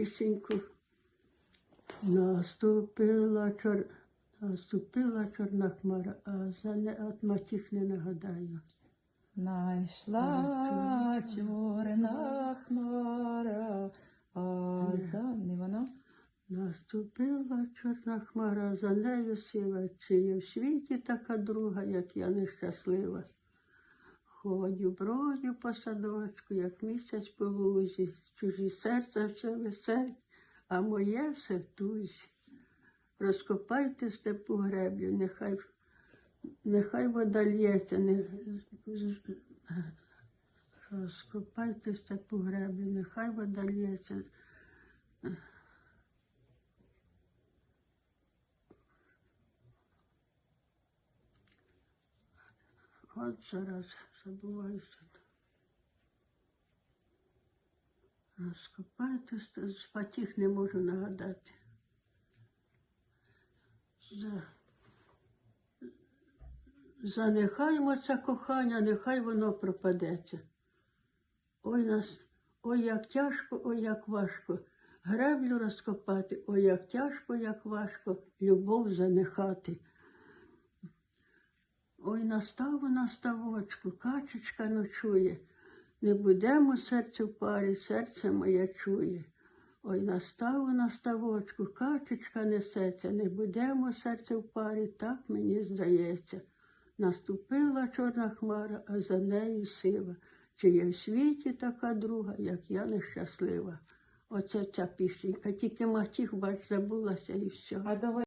Пісеньку. Наступила чор... Наступила чорна хмара, а за не от матіх не нагадаю. Найшла чорна хмара, а за не вона. Наступила чорна хмара, за нею сила, чи є в світі така друга, як я нещаслива. Ходю, бродю по садочку, як місяць по лузі, чужі серця все весель, а моє все в тузі. Розкопайте в степу греблю, нехай, нехай вода лється, не, розкопайте в степу греблю, нехай вода лється. От зараз забуваюся. Розкопайте, з потіх не можу нагадати. За... Занехаймо це кохання, нехай воно пропадеться. Ой, нас, ой, як тяжко, ой, як важко. Греблю розкопати, ой, як тяжко, як важко, любов занехати. Ой, наставу на ставочку, качечка ночує. Не будемо серцю парі, серце моє чує. Ой, наставу на ставочку, качечка несеться, не будемо серце в парі, так мені здається. Наступила чорна хмара, а за нею сива. Чи є в світі така друга, як я нещаслива? Оце ця пісенька, тільки матіх, бач, забулася і все.